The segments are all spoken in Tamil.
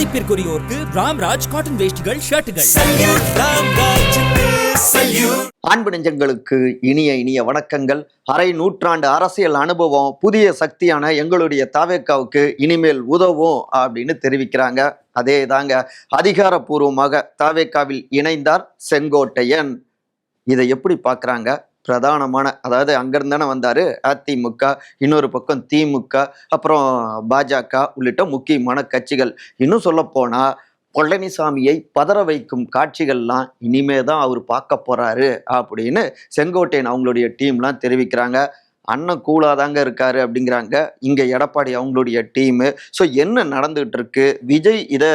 மதிப்பிற்குரியோருக்கு ராம்ராஜ் காட்டன் வேஷ்டிகள் ஷர்ட்டுகள். அன்பு நெஞ்சங்களுக்கு இனிய இனிய வணக்கங்கள். அரை நூற்றாண்டு அரசியல் அனுபவம் புதிய சக்தியான எங்களுடைய தாவேக்காவுக்கு இனிமேல் உதவும் அப்படின்னு தெரிவிக்கிறாங்க. அதே தாங்க அதிகாரப்பூர்வமாக தாவேக்காவில் இணைந்தார் செங்கோட்டையன். இதை எப்படி பார்க்குறாங்க? பிரதானமான அதாவது அங்கேருந்து தானே வந்தார். அதிமுக இன்னொரு பக்கம் திமுக அப்புறம் பாஜக உள்ளிட்ட முக்கியமான கட்சிகள். இன்னும் சொல்லப்போனால் பழனிசாமியை பதற வைக்கும் காட்சிகள்லாம் இனிமே தான் அவர் பார்க்க போகிறாரு அப்படின்னு செங்கோட்டையன் அவங்களுடைய டீம்லாம் தெரிவிக்கிறாங்க. அண்ணன் கூலாதாங்க இருக்காரு அப்படிங்கிறாங்க. இங்கே எடப்பாடி அவங்களுடைய டீமு. ஸோ என்ன நடந்துகிட்டு இருக்கு விஜய் இதை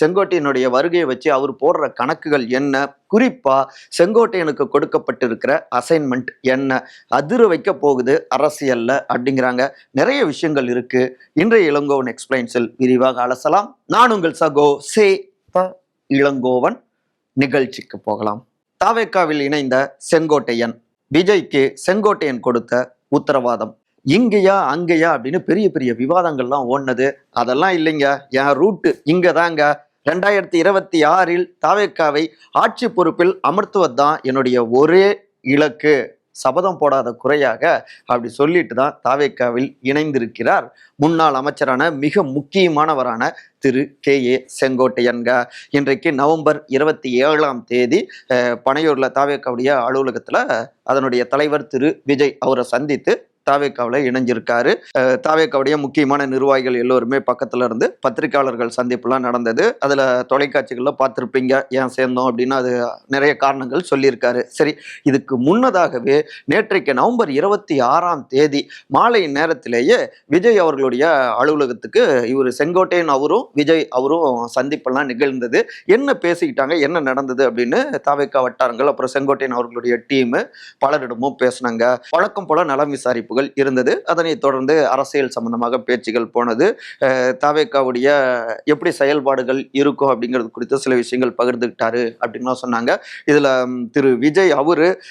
செங்கோட்டையனுடைய வருகையை வச்சு அவர் போடுற கணக்குகள் என்ன? குறிப்பாக செங்கோட்டையனுக்கு கொடுக்கப்பட்டிருக்கிற அசைன்மெண்ட் என்ன? அதிர வைக்க போகுது அரசியலில் அப்படிங்கிறாங்க. நிறைய விஷயங்கள் இருக்கு. இன்றைய இளங்கோவன் எக்ஸ்பிளைன்ஸில் விரிவாக அலசலாம். நான் உங்கள் சகோ சே ப இளங்கோவன். நிகழ்ச்சிக்கு போகலாம். தாவேக்காவில் இணைந்த செங்கோட்டையன். விஜய்க்கு செங்கோட்டையன் கொடுத்த உத்தரவாதம். இங்கேயா அங்கேயா அப்படின்னு பெரிய பெரிய விவாதங்கள்லாம் ஓடினது. அதெல்லாம் இல்லைங்க. என் ரூட்டு இங்கே தாங்க ரெண்டாயிரத்தி இருபத்தி ஆறில் தாவேக்காவை ஆட்சி பொறுப்பில் அமர்த்துவது தான் என்னுடைய ஒரே இலக்கு. சபதம் போடாத குறையாக அப்படி சொல்லிட்டு தான் தாவேக்காவில் இணைந்திருக்கிறார். முன்னாள் அமைச்சரான மிக முக்கியமானவரான திரு கே. ஏ. செங்கோட்டையன்க. இன்றைக்கு நவம்பர் இருபத்தி ஏழாம் தேதி பனையூரில் தாவேக்காவுடைய அலுவலகத்தில் அதனுடைய தலைவர் திரு விஜய் அவரை சந்தித்து தாவேக்காவில் இணைஞ்சிருக்காரு. தாவேக்காவுடைய முக்கியமான நிர்வாகிகள் எல்லோருமே பக்கத்தில் இருந்து பத்திரிகையாளர்கள் சந்திப்புலாம் நடந்தது. அதில் தொலைக்காட்சிகளில் பார்த்துருப்பீங்க ஏன் சேர்ந்தோம்? அப்படின்னு அது நிறைய காரணங்கள் சொல்லியிருக்காரு. சரி இதுக்கு முன்னதாகவே நேற்றைக்கு நவம்பர் இருபத்தி ஆறாம் தேதி மாலை நேரத்திலேயே விஜய் அவர்களுடைய அலுவலகத்துக்கு இவர் செங்கோட்டையன் அவரும் விஜய் அவரும் சந்திப்பெல்லாம் நிகழ்ந்தது. என்ன பேசிக்கிட்டாங்க என்ன நடந்தது அப்படின்னு தாவேக்கா வட்டாரங்கள் அப்புறம் செங்கோட்டையன் அவர்களுடைய டீமு பலரிடமும் பேசினாங்க. வழக்கம் போல நலம் விசாரிப்புகள் இருந்தது. அதனைத் தொடர்ந்து அரசியல் சம்பந்தமாக பேச்சுகள் போனது. தாவேக்காவுடைய எப்படி செயல்பாடுகள் இருக்கும் அப்படிங்கிறது குறித்து சில விஷயங்கள் பகிர்ந்துக்கிட்டாரு அப்படின்லாம் சொன்னாங்க. இதில் திரு விஜய் அவரு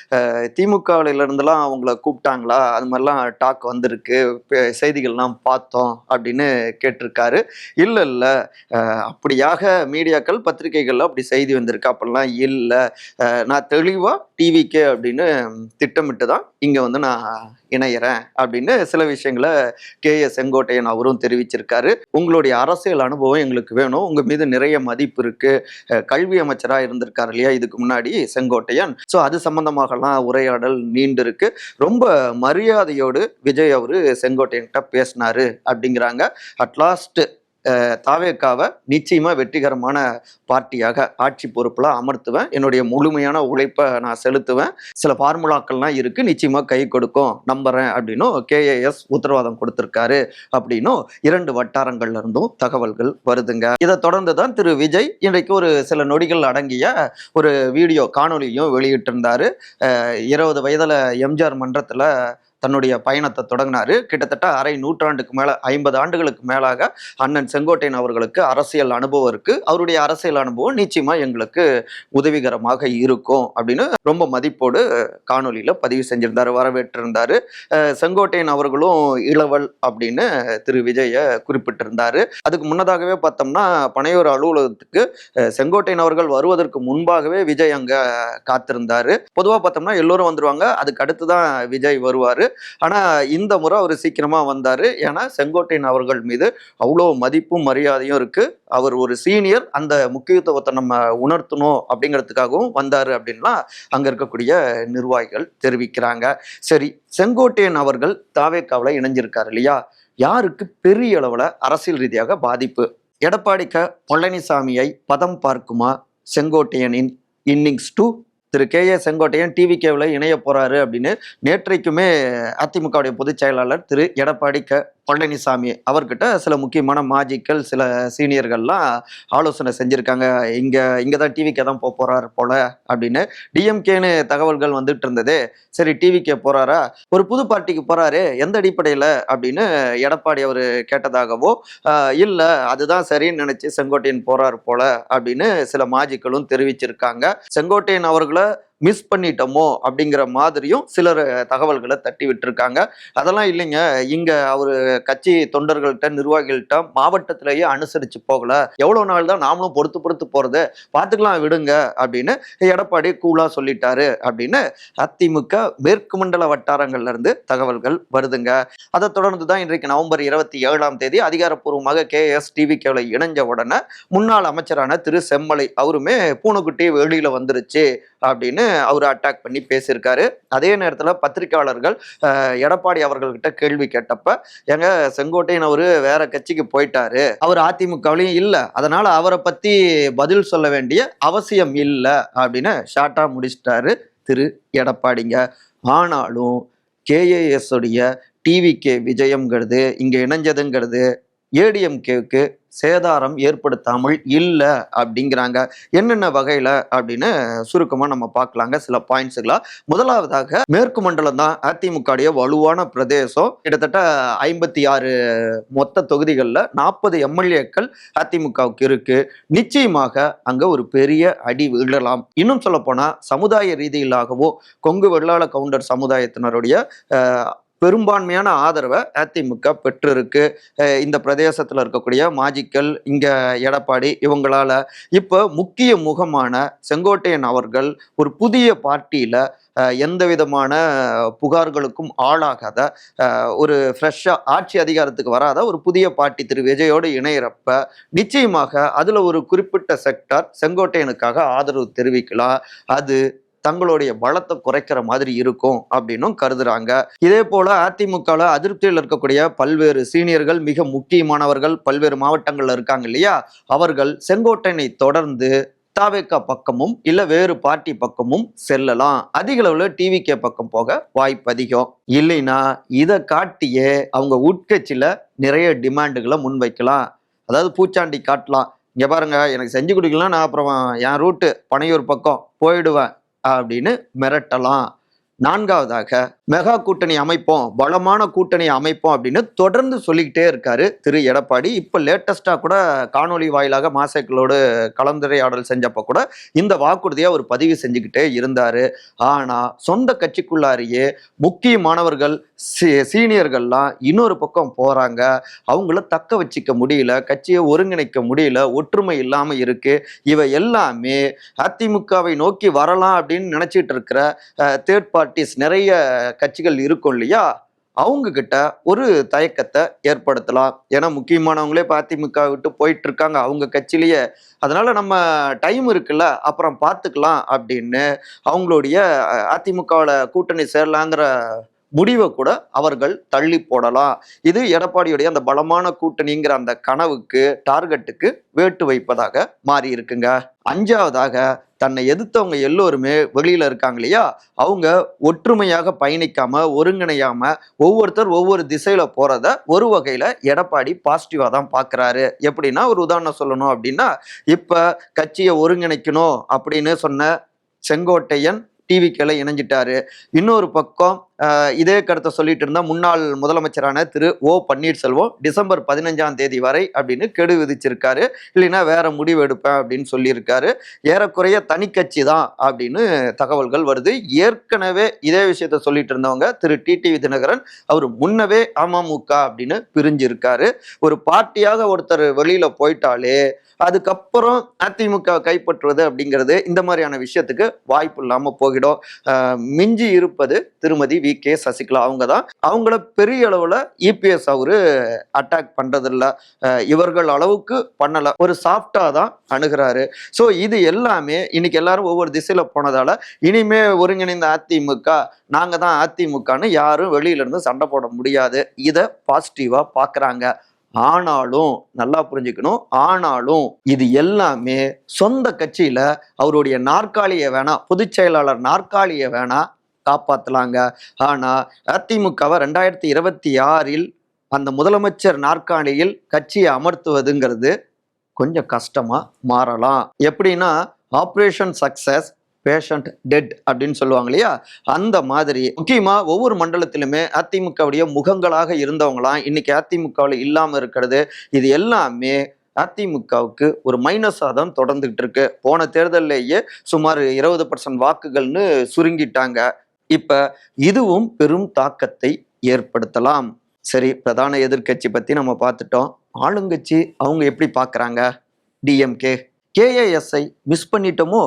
திமுகவிலிருந்துலாம் அவங்கள கூப்பிட்டாங்களா? அது மாதிரிலாம் டாக் வந்திருக்கு. பே- செய்திகள்லாம் பார்த்தோம் அப்படின்னு கேட்டிருக்காரு. இல்லை இல்லை அப்படியாக மீடியாக்கள் பத்திரிகைகள்ல அப்படி செய்தி வந்திருக்கு. அப்படிலாம் இல்லை. நான் தெளிவாக டிவிக்கே அப்படின்னு திட்டமிட்டு தான் இங்கே வந்து நான் இணையறேன் அப்படின்னு சில விஷயங்களை கே எஸ் செங்கோட்டையன் அவரும் தெரிவிச்சிருக்காரு. உங்களுடைய அரசியல் அனுபவம் எங்களுக்கு வேணும். உங்க மீது நிறைய மதிப்பு இருக்கு. கல்வி அமைச்சராக இருந்திருக்காரு இல்லையா? இதுக்கு முன்னாடி செங்கோட்டையன். ஸோ அது சம்பந்தமாகலாம் உரையாடல் நீண்டு இருக்கு. ரொம்ப மரியாதையோடு விஜய் அவரு செங்கோட்டையன்கிட்ட பேசினாரு அப்படிங்கிறாங்க. அட்லாஸ்ட் தாவேக்காவை நிச்சயமாக வெற்றிகரமான பார்ட்டியாக ஆட்சி பொறுப்பில் அமர்த்துவேன். என்னுடைய முழுமையான உழைப்பை நான் செலுத்துவேன். சில ஃபார்முலாக்கள்லாம் இருக்குது நிச்சயமாக கை கொடுக்கும் நம்புகிறேன் அப்படின்னும் கேஏஎஸ் உத்தரவாதம் கொடுத்துருக்காரு அப்படின்னும் இரண்டு வட்டாரங்கள்ல இருந்தும் தகவல்கள் வருதுங்க. இதை தொடர்ந்து தான் திரு விஜய் இன்றைக்கு ஒரு சில நொடிகள் அடங்கிய ஒரு வீடியோ காணொலியும் வெளியிட்டிருந்தார். இருபது வயதில் எம்ஜிஆர் மன்றத்தில் தன்னுடைய பயணத்தை தொடங்கினாரு. கிட்டத்தட்ட அரை நூற்றாண்டுக்கு மேல ஐம்பது ஆண்டுகளுக்கு மேலாக அண்ணன் செங்கோட்டையன் அவர்களுக்கு அரசியல் அனுபவம் இருக்கு. அவருடைய அரசியல் அனுபவம் நிச்சயமா எங்களுக்கு உதவிகரமாக இருக்கும் அப்படின்னு ரொம்ப மதிப்போடு காணொலியில பதிவு செஞ்சிருந்தாரு வரவேற்றிருந்தாரு. செங்கோட்டையன் அவர்களும் இளவல் அப்படின்னு திரு விஜய குறிப்பிட்டிருந்தாரு. அதுக்கு முன்னதாகவே பார்த்தோம்னா பனையூர் அலுவலகத்துக்கு செங்கோட்டையன் அவர்கள் வருவதற்கு முன்பாகவே விஜய் அங்க காத்திருந்தாரு. பொதுவா பார்த்தோம்னா எல்லோரும் வந்துருவாங்க. அதுக்கு அடுத்து தான் விஜய் வருவாரு. ஆனா இந்த முறை அவர் சீக்கிரமா வந்தாரு. ஏன்னா செங்கோட்டையன் அவர்கள் மீது அவ்வளோ மதிப்பும் மரியாதையும் இருக்கு. அவர் ஒரு சீனியர் அந்த முக்கியத்துவத்தை நம்ம உணர்த்தணும் அப்படிங்கிறதுக்காகவும் வந்தாரு அப்படின்லாம் அங்க இருக்கக்கூடிய நிர்வாகிகள் தெரிவிக்கிறாங்க. சரி செங்கோட்டையன் அவர்கள் தாவேக்காவில் இணைஞ்சிருக்காரு இல்லையா? யாருக்கு பெரிய அளவுல அரசியல் ரீதியாக பாதிப்பு? எடப்பாடிக்க பழனிசாமியை பதம் பார்க்குமா செங்கோட்டையனின் innings two? Thiru K A Sengottaiyan TV Cavill இணைய போறாரு அப்படின்னு நேற்றைக்குமே அதிமுகவுடைய பொதுச் செயலாளர் திரு எடப்பாடி க பழனிசாமி அவர்கிட்ட சில முக்கியமான மாஜிக்கள் சில சீனியர்கள்லாம் ஆலோசனை செஞ்சுருக்காங்க. இங்கே இங்கே தான் டிவிக்கே தான் போக போகிறாரு போல அப்படின்னு டிஎம்கேன்னு தகவல்கள் வந்துட்டு இருந்தது. சரி டிவிக்கே போகிறாரா ஒரு புது பார்ட்டிக்கு போகிறாரு எந்த அடிப்படையில்? அப்படின்னு எடப்பாடி அவர் கேட்டதாகவோ இல்லை அதுதான் சரின்னு நினச்சி செங்கோட்டையன் போகிறார் போல அப்படின்னு சில மாஜிக்களும் தெரிவிச்சிருக்காங்க. செங்கோட்டையன் அவர்களை மிஸ் பண்ணிட்டோமோ அப்படிங்கிற மாதிரியும் சிலர் தகவல்களை தட்டி விட்டுருக்காங்க. அதெல்லாம் இல்லைங்க. இங்கே அவர் கட்சி தொண்டர்கள்ட்ட நிர்வாகிகள்கிட்ட மாவட்டத்திலேயே அனுசரித்து போகல. எவ்வளோ நாள் தான் நாமளும் பொறுத்து பொறுத்து போகிறது பார்த்துக்கலாம் விடுங்க அப்படின்னு எடப்பாடி கூலா சொல்லிட்டாரு அப்படின்னு அதிமுக மேற்கு மண்டல வட்டாரங்கள்லேருந்து தகவல்கள் வருதுங்க. அதை தொடர்ந்து தான் இன்றைக்கு நவம்பர் இருபத்தி ஏழாம் தேதி அதிகாரப்பூர்வமாக கே எஸ் டிவி இணைஞ்ச உடனே முன்னாள் அமைச்சரான திரு செம்மலை அவருமே பூனைக்குட்டி வெளியில் வந்துருச்சு. அப்படின்னு அவர் அட்டாக் பண்ணி பேசியிருக்காரு. அதே நேரத்தில் பத்திரிகையாளர்கள் எடப்பாடி அவர்கள்கிட்ட கேள்வி கேட்டப்ப எங்க செங்கோட்டையன் அவரு வேற கட்சிக்கு போயிட்டாரு. அவர் அதிமுகவிலையும் இல்லை. அதனால அவரை பத்தி பதில் சொல்ல வேண்டிய அவசியம் இல்லை அப்படின்னு ஷார்ட்டா முடிச்சிட்டாரு திரு. எடப்பாடிங்க. ஆனாலும் கேஏஎஸ் உடைய டிவிகே விஜயம்ங்கிறது இங்கே இணைஞ்சதுங்கிறது ஏடிஎம்கேவுக்கு சேதாரம் ஏற்படுத்தாமல் இல்லை அப்படிங்கிறாங்க. என்னென்ன வகையில் அப்படின்னு சுருக்கமாக நம்ம பார்க்கலாங்க. சில பாயிண்ட்ஸுகளாக முதலாவதாக மேற்கு மண்டலம் தான் அதிமுகவுடைய வலுவான பிரதேசம். கிட்டத்தட்ட ஐம்பத்தி ஆறு மொத்த தொகுதிகளில் நாற்பது எம்எல்ஏக்கள் அதிமுகவுக்கு இருக்கு. நிச்சயமாக அங்கே ஒரு பெரிய அடி விழலாம். இன்னும் சொல்லப்போனால் சமுதாய ரீதியிலாகவோ கொங்கு வெள்ளாள கவுண்டர் சமுதாயத்தினருடைய பெரும்பான்மையான ஆதரவை அதிமுக பெற்றிருக்கு. இந்த பிரதேசத்தில் இருக்கக்கூடிய மாஜிக்கல் இங்கே எடப்பாடி இவங்களால் இப்போ முக்கிய முகமான செங்கோட்டையன் அவர்கள் ஒரு புதிய பார்ட்டியில் எந்த விதமான புகார்களுக்கும் ஆளாகாத ஒரு ஃப்ரெஷ்ஷாக ஆட்சி அதிகாரத்துக்கு வராத ஒரு புதிய பார்ட்டி திரு விஜயோடு இணையிறப்ப நிச்சயமாக அதில் ஒரு குறிப்பிட்ட செக்டார் செங்கோட்டையனுக்காக ஆதரவு தெரிவிக்கலாம். அது தங்களுடைய பலத்தை குறைக்கிற மாதிரி இருக்கும் அப்படின்னும் கருதுறாங்க. இதே போல அதிமுகவில் அதிருப்தியில் இருக்கக்கூடிய பல்வேறு சீனியர்கள் மிக முக்கியமானவர்கள் பல்வேறு மாவட்டங்கள்ல இருக்காங்க இல்லையா? அவர்கள் செங்கோட்டையனை தொடர்ந்து தாவேக்கா பக்கமும் இல்ல வேறு பார்ட்டி பக்கமும் செல்லலாம். அதிக அளவுல டிவிகே பக்கம் போக வாய்ப்பு அதிகம். இல்லைன்னா இதை காட்டியே அவங்க உட்கட்சியில நிறைய டிமாண்டுகளை முன்வைக்கலாம். அதாவது பூச்சாண்டி காட்டலாம். இங்க பாருங்க எனக்கு செஞ்சு கொடுக்கலாம் நான் அப்புறம் என் ரூட்டு பனையூர் பக்கம் போயிடுவேன். அப்படின்னு மிரட்டலாம். நான்காவதாக மெகா கூட்டணி அமைப்போம் பலமான கூட்டணி அமைப்போம் அப்படின்னு தொடர்ந்து சொல்லிக்கிட்டே இருக்காரு திரு எடப்பாடி. இப்போ லேட்டஸ்டாக கூட காணொளி வாயிலாக மாசைக்களோடு கலந்துரையாடல் செஞ்சப்போ கூட இந்த வாக்குறுதியை அவர் பதிவு செஞ்சுக்கிட்டே இருந்தார். ஆனால் சொந்த கட்சிக்குள்ளாரியே முக்கியமானவர்கள் சீ- சீனியர்கள்லாம் இன்னொரு பக்கம் போகிறாங்க அவங்கள தக்க வச்சுக்க முடியல கட்சியை ஒருங்கிணைக்க முடியல ஒற்றுமை இல்லாமல் இருக்கு. இவை எல்லாமே அதிமுகவை நோக்கி வரலாம் அப்படின்னு நினச்சிட்டு இருக்கிற தேர்ட் பார்ட்டிஸ் நிறைய கட்சிகள் இருக்கும் இல்லையா? அவங்க கிட்ட ஒரு தயக்கத்தை ஏற்படுத்தலாம். ஏன்னா முக்கியமானவங்களே இப்ப அதிமுக விட்டு போயிட்டு இருக்காங்க அவங்க கட்சியிலேயே. அதனால நம்ம டைம் இருக்குல்ல அப்புறம் பார்த்துக்கலாம் அப்படின்னு அவங்களுடைய அதிமுகவில் கூட்டணி சேரலாங்கிற முடிவை கூட அவர்கள் தள்ளி போடலாம். இது எடப்பாடியுடைய அந்த பலமான கூட்டணிங்கிற அந்த கனவுக்கு டார்கெட்டுக்கு வேட்டு வைப்பதாக மாறி இருக்குங்க. அஞ்சாவதாக தன்னை எதிர்த்தவங்க எல்லோருமே வெளியில இருக்காங்க இல்லையா? அவங்க ஒற்றுமையாக பயணிக்காம ஒருங்கிணையாம ஒவ்வொருத்தர் ஒவ்வொரு திசையில போறத ஒரு வகையில எடப்பாடி பாசிட்டிவா தான் பாக்குறாரு. எப்படின்னா ஒரு உதாரணம் சொல்லணும் அப்படின்னா இப்ப கட்சியை ஒருங்கிணைக்கணும் அப்படின்னு சொன்ன செங்கோட்டையன் டிவிக்கெல்லாம் இணைஞ்சிட்டாரு. இன்னொரு பக்கம் இதே கருத்தை சொல்லிட்டு இருந்தால் முன்னாள் முதலமைச்சரான திரு ஓ பன்னீர்செல்வம் டிசம்பர் பதினஞ்சாம் தேதி வரை அப்படின்னு கெடு விதிச்சிருக்காரு. இல்லைன்னா வேற முடிவு எடுப்பேன் அப்படின்னு சொல்லியிருக்காரு. ஏறக்குறைய தனிக்கட்சி தான் அப்படின்னு தகவல்கள் வருது. ஏற்கனவே இதே விஷயத்த சொல்லிட்டு இருந்தவங்க திரு டிடிவி தினகரன் அவர் முன்னவே அமமுக அப்படின்னு பிரிஞ்சிருக்காரு. ஒரு பார்ட்டியாக ஒருத்தர் வெளியில போயிட்டாலே அதுக்கப்புறம் அதிமுக கைப்பற்றுவது அப்படிங்கிறது இந்த மாதிரியான விஷயத்துக்கு வாய்ப்பு இல்லாமல் போகிடும். மிஞ்சி இருப்பது திருமதி வி. கே சசிகலா அவங்க தான் அவங்கள பெரிய அளவில் இபிஎஸ் அவரு அட்டாக் பண்ணுறதில்ல இவர்கள் அளவுக்கு பண்ணலை. ஒரு சாஃப்டாக தான் அணுகிறாரு. ஸோ இது எல்லாமே இன்னைக்கு எல்லாரும் ஒவ்வொரு திசையில் போனதால இனிமே ஒருங்கிணைந்த அதிமுக நாங்கள் தான் அதிமுகன்னு யாரும் வெளியிலேருந்து சண்டை போட முடியாது. இதை பாசிட்டிவாக பார்க்குறாங்க ஆனாலும் நல்லா புரிஞ்சுக்கணும். ஆனாலும் இது எல்லாமே சொந்த கட்சியில அவருடைய நாற்காலியை வேணா பொதுச் செயலாளர் நாற்காலியை வேணா காப்பாற்றலாங்க ஆனால் அதிமுகவை ரெண்டாயிரத்தி இருபத்தி ஆறில் அந்த முதலமைச்சர் நாற்காலியில் கட்சியை அமர்த்துவதுங்கிறது கொஞ்சம் கஷ்டமாக மாறலாம். எப்படின்னா ஆப்ரேஷன் சக்சஸ் பேஷண்ட் டெட் அப்படின்னு சொல்லுவாங்க இல்லையா? அந்த மாதிரி. முக்கியமாக ஒவ்வொரு மண்டலத்திலுமே அதிமுகவுடைய முகங்களாக இருந்தவங்களாம் இன்னைக்கு அதிமுகவில் இல்லாமல் இருக்கிறது. இது எல்லாமே அதிமுகவுக்கு ஒரு மைனஸாக தான் தொடர்ந்துகிட்டு இருக்கு. போன தேர்தலிலேயே சுமார் இருபது பர்சன்ட் வாக்குகள்னு சுருங்கிட்டாங்க. இப்ப இதுவும் பெரும் தாக்கத்தை ஏற்படுத்தலாம். சரி பிரதான எதிர்க்கட்சி பத்தி நம்ம பார்த்துட்டோம். ஆளுங்கட்சி அவங்க எப்படி பார்க்குறாங்க டிஎம்கே கேஏஎஸ்ஐ மிஸ் பண்ணிட்டோமோ?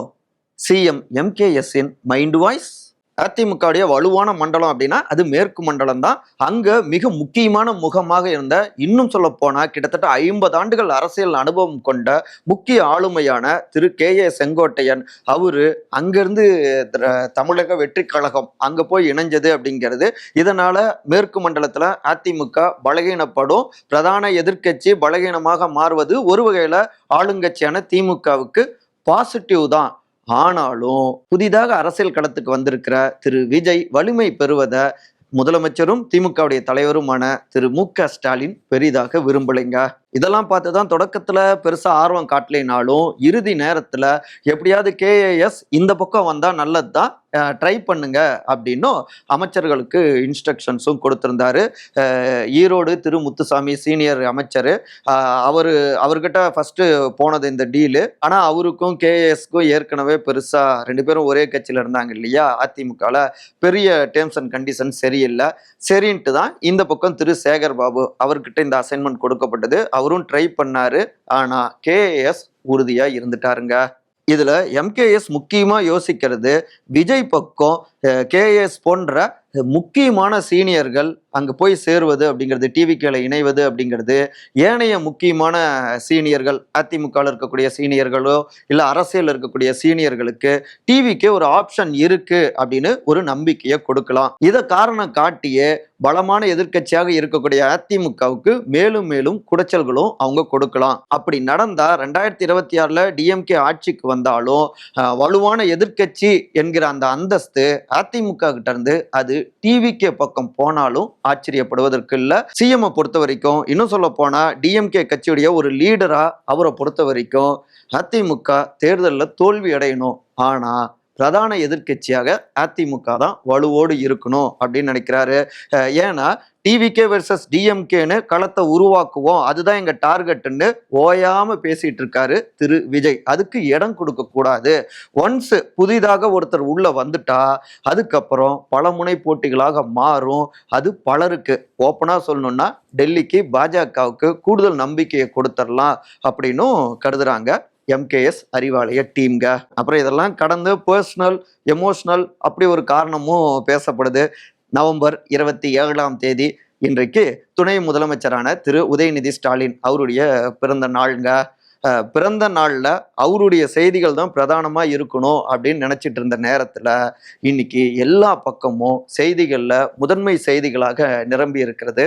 சிஎம் எம்கேஎஸ்ஸின் மைண்ட் வாய்ஸ் அதிமுகவுடைய வலுவான மண்டலம் அப்படின்னா அது மேற்கு மண்டலம் தான் அங்க மிக முக்கியமான முகமாக இருந்த இன்னும் சொல்ல போனா கிட்டத்தட்ட ஐம்பது ஆண்டுகள் அரசியல் அனுபவம் கொண்ட முக்கிய ஆளுமையான திரு கே ஏ செங்கோட்டையன் அவரு அங்கிருந்து திர- தமிழக வெற்றி கழகம் அங்க போய் இணைஞ்சது அப்படிங்கிறது. இதனால மேற்கு மண்டலத்துல அதிமுக பலகீனப்படும். பிரதான எதிர்க்கட்சி பலகீனமாக மாறுவது ஒரு வகையில ஆளுங்கட்சியான திமுகவுக்கு பாசிட்டிவ் தான். ஆனாலும் புதிதாக அரசியல் களத்துக்கு வந்திருக்கிற திரு விஜய் வலிமை பெறுவதை முதலமைச்சரும் திமுகவுடைய தலைவருமான திரு மு க ஸ்டாலின் பெரிதாக விரும்பலைங்க. இதெல்லாம் பார்த்து தான் தொடக்கத்தில் பெருசாக ஆர்வம் காட்டலைனாலும் இறுதி நேரத்தில் எப்படியாவது கேஏஎஸ் இந்த பக்கம் வந்தால் நல்லது தான் ட்ரை பண்ணுங்க அப்படின்னும் அமைச்சர்களுக்கு இன்ஸ்ட்ரக்ஷன்ஸும் கொடுத்துருந்தாரு. ஈரோடு திரு முத்துசாமி சீனியர் அமைச்சர். அவர் அவர்கிட்ட ஃபஸ்ட்டு போனது இந்த டீலு ஆனால் அவருக்கும் கேஏஎஸ்க்கும் ஏற்கனவே பெருசாக ரெண்டு பேரும் ஒரே கட்சியில இருந்தாங்க இல்லையா? அதிமுகவில் பெரிய டேர்ம்ஸ் அண்ட் கண்டிஷன் சரியில்லை. சரின்ட்டு தான் இந்த பக்கம் திரு சேகர் பாபு அவர்கிட்ட இந்த அசைன்மெண்ட் கொடுக்கப்பட்டது. அவரும் ட்ரை பண்ணாரு. ஆனா கேஏஎஸ் உறுதியா இருந்துட்டாருங்க. இதுல எம்கேஎஸ் முக்கியமா யோசிக்கிறது விஜய் பக்கம் கேஎஸ் போன்ற முக்கியமான சீனியர்கள் அங்கே போய் சேருவது அப்படிங்கிறது டிவிக்கில் இணைவது அப்படிங்கிறது ஏனைய முக்கியமான சீனியர்கள் அதிமுகவில் இருக்கக்கூடிய சீனியர்களோ இல்லை அரசியல் இருக்கக்கூடிய சீனியர்களுக்கு டிவிக்கு ஒரு ஆப்ஷன் இருக்கு அப்படின்னு ஒரு நம்பிக்கையை கொடுக்கலாம். இதை காரணம் காட்டியே பலமான எதிர்க்கட்சியாக இருக்கக்கூடிய அதிமுகவுக்கு மேலும் மேலும் குடைச்சல்களும் அவங்க கொடுக்கலாம். அப்படி நடந்தா ரெண்டாயிரத்தி இருபத்தி ஆறில் டிஎம்கே ஆட்சிக்கு வந்தாலும் வலுவான எதிர்க்கட்சி என்கிற அந்த அந்தஸ்து அதிமுக கிட்ட இருந்து அது டிவிகே பக்கம் போனாலும் ஆச்சரியப்படுவதற்கு இல்ல. சிஎம் பொறுத்த வரைக்கும் இன்னும் சொல்ல போனா டிஎம்கே கட்சியுடைய ஒரு லீடரா அவரை பொறுத்த வரைக்கும் அதிமுக தேர்தலில் தோல்வி அடையணும். ஆனா பிரதான எதிர்க்கட்சியாக அதிமுக தான் வலுவோடு இருக்கணும் அப்படின்னு நினைக்கிறாரு. ஏன்னா டிவிகே வெர்சஸ் டிஎம்கேன்னு களத்தை உருவாக்குவோம். அதுதான் எங்கள் டார்கெட்டுன்னு ஓயாமல் பேசிகிட்டு இருக்காரு திரு விஜய். அதுக்கு இடம் கொடுக்கக்கூடாது ஒன்ஸு ஒன்ஸ் புதிதாக ஒருத்தர் உள்ளே வந்துட்டா அதுக்கப்புறம் பல முனை போட்டிகளாக மாறும். அது பலருக்கு ஓப்பனாக சொல்லணும்னா டெல்லிக்கு பாஜகவுக்கு கூடுதல் நம்பிக்கையை கொடுத்துடலாம் அப்படின்னும் கருதுறாங்க. எம்கேஎஸ் அறிவாலய டீம்க அப்புறம் இதெல்லாம் கடந்து பர்சனல் எமோஷ்னல் அப்படி ஒரு காரணமும் பேசப்படுது. நவம்பர் இருபத்தி ஏழாம் தேதி இன்றைக்கு துணை முதலமைச்சரான திரு உதயநிதி ஸ்டாலின் அவருடைய பிறந்த நாளுங்க. பிறந்த நாளில் அவருடைய செய்திகள் தான் பிரதானமாக இருக்கணும் அப்படின்னு நினச்சிட்டு இருந்த நேரத்தில் இன்னைக்கு எல்லா பக்கமும் செய்திகளில் முதன்மை செய்திகளாக நிரம்பி இருக்கிறது.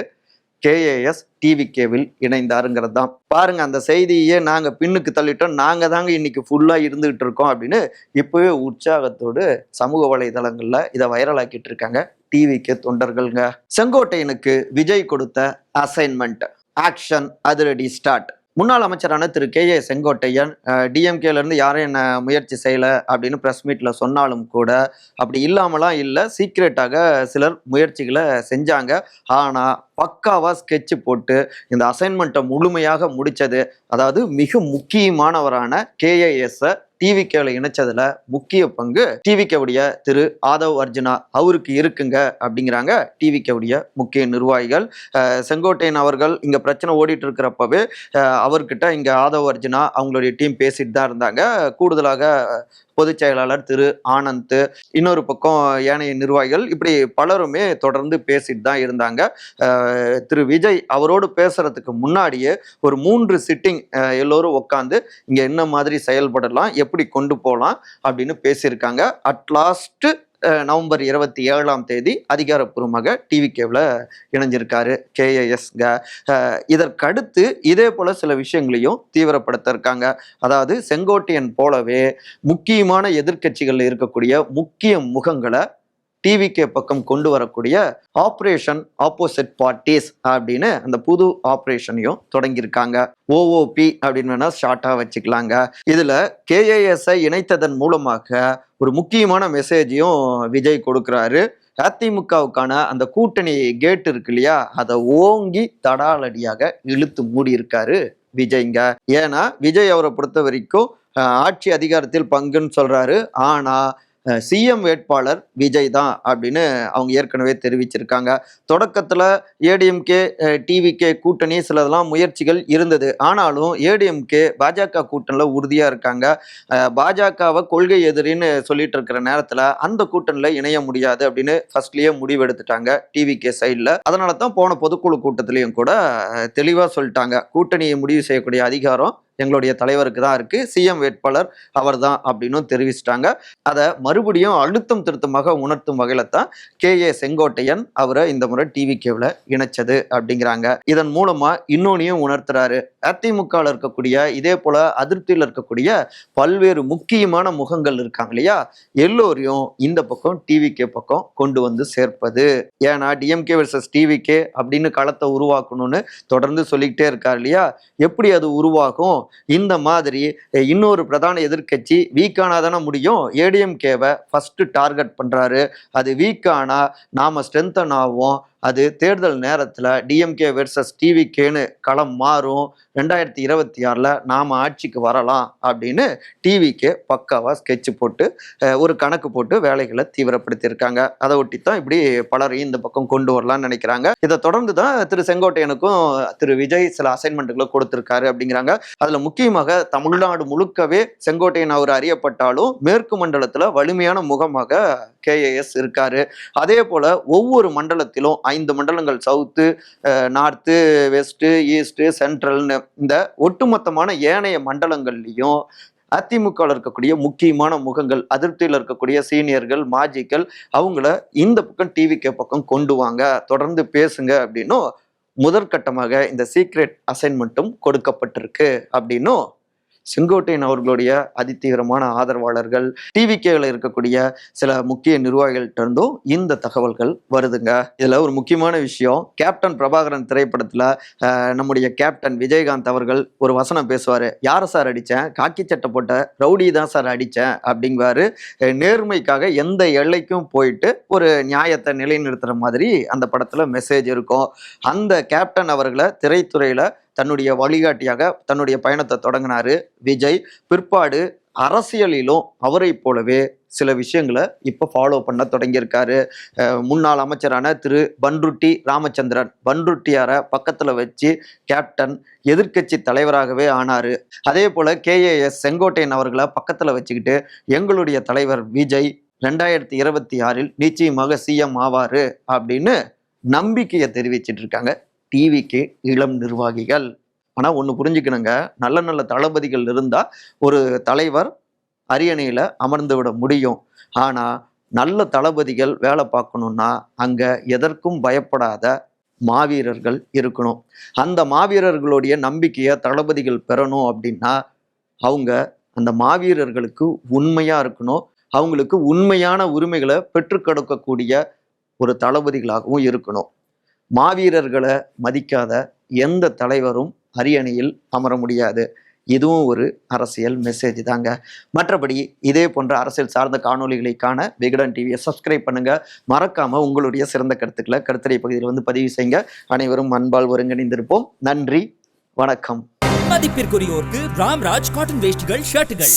கேஏஎஸ் டிவிகேவில் இணைந்தாருங்கிறது தான் பாருங்க அந்த செய்தியே நாங்கள் பின்னுக்கு தள்ளிட்டோம். நாங்கள் தாங்க இன்னைக்கு ஃபுல்லாக இருந்துகிட்டு இருக்கோம் அப்படின்னு இப்போவே உற்சாகத்தோடு சமூக வலைதளங்களில் இதை வைரலாக்கிட்டு இருக்காங்க டிவிக்கு தொண்டர்கள்ங்க. செங்கோட்டையனுக்கு விஜய் கொடுத்த அசைன்மெண்ட் ஆக்ஷன் அதிரடி ஸ்டார்ட் முன்னாள் அமைச்சரான திரு கே ஏ செங்கோட்டையன் டிஎம்கேலேருந்து யாரும் என்ன முயற்சி செய்யலை அப்படின்னு ப்ரெஸ் மீட்டில் சொன்னாலும் கூட அப்படி இல்லாமலாம் இல்லை சீக்ரெட்டாக சிலர் முயற்சிகளை செஞ்சாங்க. ஆனால் பக்காவாக ஸ்கெட்ச் போட்டு இந்த அசைன்மெண்ட்டை முழுமையாக முடித்தது அதாவது மிக முக்கியமானவரான கேஏஎஸ் டிவிகேவில் இணைச்சதுல முக்கிய பங்கு டிவிகேவுடைய திரு ஆதவ் அர்ஜுனா அவருக்கு இருக்குங்க அப்படிங்கிறாங்க டிவிகேவுடைய முக்கிய நிர்வாகிகள். செங்கோட்டையன் அவர்கள் இங்கே பிரச்சனை ஓடிட்டு இருக்கிறப்பவே அவர்கிட்ட இங்கே ஆதவ் அர்ஜுனா அவங்களுடைய டீம் பேசிட்டு தான் இருந்தாங்க. கூடுதலாக பொதுச் செயலாளர் திரு ஆனந்த் இன்னொரு பக்கம் ஏனைய நிர்வாகிகள் இப்படி பலருமே தொடர்ந்து பேசிட்டு தான் இருந்தாங்க. திரு விஜய் அவரோடு பேசுறதுக்கு முன்னாடியே ஒரு மூன்று சிட்டிங் எல்லோரும் உட்காந்து இங்கே என்ன மாதிரி செயல்படலாம் எப்படி கொண்டு போகலாம் அப்படின்னு பேசியிருக்காங்க. அட் நவம்பர் இருபத்தி ஏழாம் தேதி அதிகாரப்பூர்வமாக டிவி கேவில் இணைஞ்சிருக்காரு கேஏஎஸ்ங்க இதற்கடுத்து இதே போல சில விஷயங்களையும் தீவிரப்படுத்த இருக்காங்க அதாவது செங்கோட்டையன் போலவே முக்கியமான எதிர்க்கட்சிகளில் இருக்கக்கூடிய முக்கிய முகங்களை டிவிகே பக்கம் கொண்டு வரக்கூடிய ஆப்ரேஷன் ஆப்போசிட் பார்ட்டிஸ் அப்படின்னு அந்த புது ஆப்ரேஷனையும் தொடங்கியிருக்காங்க. ஓஓபி அப்படின்னு வேணா ஷார்ட்டாக வச்சுக்கலாங்க. இதில் கேஏஎஸ்ஐ இணைத்ததன் மூலமாக ஒரு முக்கியமான மெசேஜையும் விஜய் கொடுக்குறாரு. அதிமுகவுக்கான அந்த கூட்டணி கேட் இருக்கு இல்லையா? அதை ஓங்கி தடாலடியாக இழுத்து மூடியிருக்காரு விஜய்ங்க. ஏன்னா விஜய் அவரை பொறுத்த வரைக்கும் ஆட்சி அதிகாரத்தில் பங்குன்னு சொல்றாரு. ஆனா சிஎம் வேட்பாளர் விஜய் தான் அப்படின்னு அவங்க ஏற்கனவே தெரிவிச்சிருக்காங்க. தொடக்கத்தில் ஏடிஎம்கே டிவிகே கூட்டணி சிலதெல்லாம் முயற்சிகள் இருந்தது. ஆனாலும் ஏடிஎம்கே பாஜக கூட்டணியில் உறுதியாக இருக்காங்க. பாஜகவை கொள்கை எதிரின்னு சொல்லிட்டு இருக்கிற நேரத்தில் அந்த கூட்டணியில் இணைய முடியாது அப்படின்னு ஃபர்ஸ்ட்லேயே முடிவெடுத்துட்டாங்க டிவிகே சைடில் அதனால தான் போன பொதுக்குழு கூட்டத்திலையும் கூட தெளிவாக சொல்லிட்டாங்க. கூட்டணியை முடிவு செய்யக்கூடிய அதிகாரம் எங்களுடைய தலைவருக்கு தான் இருக்கு. சிஎம் வேட்பாளர் அவர் தான் அப்படின்னு தெரிவிச்சிட்டாங்க. அதை மறுபடியும் அழுத்தம் திருத்தமாக உணர்த்தும் வகையில தான் கே ஏ செங்கோட்டையன் அவரை இந்த முறை டிவிகேவில் இணைச்சது அப்படிங்கிறாங்க. இதன் மூலமா இன்னொன்னையும் உணர்த்துறாரு. அதிமுகவில் இருக்கக்கூடிய இதே போல அதிருப்தியில் இருக்கக்கூடிய பல்வேறு முக்கியமான முகங்கள் இருக்காங்க இல்லையா? எல்லோரையும் இந்த பக்கம் டிவிகே பக்கம் கொண்டு வந்து சேர்ப்பது. ஏன்னா டிஎம்கே வர்சஸ் டிவிகே அப்படின்னு களத்தை உருவாக்கணும்னு தொடர்ந்து சொல்லிக்கிட்டே இருக்கார் இல்லையா? எப்படி அது உருவாகும்? இந்த மாதிரி இன்னொரு பிரதான எதிர்க்கட்சி வீக்கானா தானே முடியும் ஏடிஎம்கேவை ஃபஸ்ட்டு டார்கெட் பண்ணுறாரு அது வீக்கானா நாம் ஸ்ட்ரென்தன் ஆகும் அது தேர்தல் நேரத்தில் டிஎம்கே வெர்சஸ் டிவிகேன்னு களம் மாறும். ரெண்டாயிரத்தி இருபத்தி ஆறில் நாம் ஆட்சிக்கு வரலாம் அப்படின்னு டிவிக்கே பக்காவாக ஸ்கெட்ச் போட்டு ஒரு கணக்கு போட்டு வேலைகளை தீவிரப்படுத்தியிருக்காங்க. அதை ஒட்டி தான் இப்படி பலரையும் இந்த பக்கம் கொண்டு வரலாம்னு நினைக்கிறாங்க. இதை தொடர்ந்து தான் திரு செங்கோட்டையனுக்கும் திரு விஜய் சில அசைன்மெண்ட்டுகளை கொடுத்துருக்காரு அப்படிங்கிறாங்க. அதில் முக்கியமாக தமிழ்நாடு முழுக்கவே செங்கோட்டையன் அவர் அறியப்பட்டாலும் மேற்கு மண்டலத்தில் வலிமையான முகமாக கேஏஎஸ் இருக்காரு. அதே போல ஒவ்வொரு மண்டலத்திலும் ஐந்து மண்டலங்கள் சவுத்து நார்த்து வெஸ்ட்டு ஈஸ்ட்டு சென்ட்ரல்னு இந்த ஒட்டுமொத்தமான ஏனைய மண்டலங்கள்லையும் அதிமுகவில் இருக்கக்கூடிய முக்கியமான முகங்கள் அதிருப்தியில் இருக்கக்கூடிய சீனியர்கள் மாஜிக்கள் அவங்கள இந்த பக்கம் டிவிக்கு பக்கம் கொண்டு வாங்க தொடர்ந்து பேசுங்க அப்படின்னும் முதற்கட்டமாக இந்த சீக்ரெட் அசைன்மெண்ட்டும் கொடுக்கப்பட்டிருக்கு அப்படின்னும் செங்கோட்டையன் அவர்களுடைய அதிதீவிரமான ஆதரவாளர்கள் டிவிகேவில் இருக்கக்கூடிய சில முக்கிய நிர்வாகிகள்கிட்ட இருந்தும் இந்த தகவல்கள் வருதுங்க. இதில் ஒரு முக்கியமான விஷயம் கேப்டன் பிரபாகரன் திரைப்படத்தில் நம்முடைய கேப்டன் விஜயகாந்த் அவர்கள் ஒரு வசனம் பேசுவார். யாரை சார் அடித்தேன் காக்கி சட்டை போட்ட ரவுடி தான் சார் அடித்தேன் அப்படிங்குவாரு. நேர்மைக்காக எந்த எல்லைக்கும் போயிட்டு ஒரு நியாயத்தை நிலைநிறுத்துகிற மாதிரி அந்த படத்தில் மெசேஜ் இருக்கும். அந்த கேப்டன் அவர்களை திரைத்துறையில் தன்னுடைய வழிகாட்டியாக தன்னுடைய பயணத்தை தொடங்கினாரு விஜய். பிற்பாடு அரசியலிலும் அவரை போலவே சில விஷயங்களை இப்போ ஃபாலோ பண்ண தொடங்கியிருக்காரு. முன்னாள் அமைச்சரான திரு பன்ருட்டி ராமச்சந்திரன். பன்ருட்டியாரை பக்கத்தில் வச்சு கேப்டன் எதிர்க்கட்சி தலைவராகவே ஆனார். அதே போல் கேஏஎஸ் செங்கோட்டையன் அவர்களை பக்கத்தில் வச்சுக்கிட்டு எங்களுடைய தலைவர் விஜய் ரெண்டாயிரத்தி இருபத்தி ஆறில் நிச்சயமாக சிஎம் ஆவார் அப்படின்னு நம்பிக்கையை தெரிவிச்சிட்டு இருக்காங்க. டிவிக்கு இளம் நிர்வாகிகள். ஆனால் ஒன்று புரிஞ்சுக்கணுங்க. நல்ல நல்ல தளபதிகள் இருந்தால் ஒரு தலைவர் அரியணையில் அமர்ந்து விட முடியும். ஆனால் நல்ல தளபதிகள் வேலை பார்க்கணுன்னா அங்கே எதற்கும் பயப்படாத மாவீரர்கள் இருக்கணும். அந்த மாவீரர்களுடைய நம்பிக்கையை தளபதிகள் பெறணும் அப்படின்னா அவங்க அந்த மாவீரர்களுக்கு உண்மையாக இருக்கணும். அவங்களுக்கு உண்மையான உரிமைகளை பெற்றுக்கொடுக்கக்கூடிய ஒரு தளபதிகளாகவும் இருக்கணும். மாவீரர்களை மதிக்காத எந்த தலைவரும் அரியணையில் அமர முடியாது. இதுவும் ஒரு அரசியல் மெசேஜ் தாங்க. மற்றபடி இதே போன்ற அரசியல் சார்ந்த காணொளிகளை காண விகடன் டிவியை சப்ஸ்கிரைப் பண்ணுங்க. மறக்காம உங்களுடைய சிறந்த கருத்துக்களை கருத்துரை பகுதியில் வந்து பதிவு செய்யுங்க. அனைவரும் அன்பால் ஒருங்கிணைந்திருப்போம். நன்றி வணக்கம். மதிப்பிற்குரியோருக்கு ராம்ராஜ் காட்டன் வேஷ்டிகள் ஷர்ட்டுகள்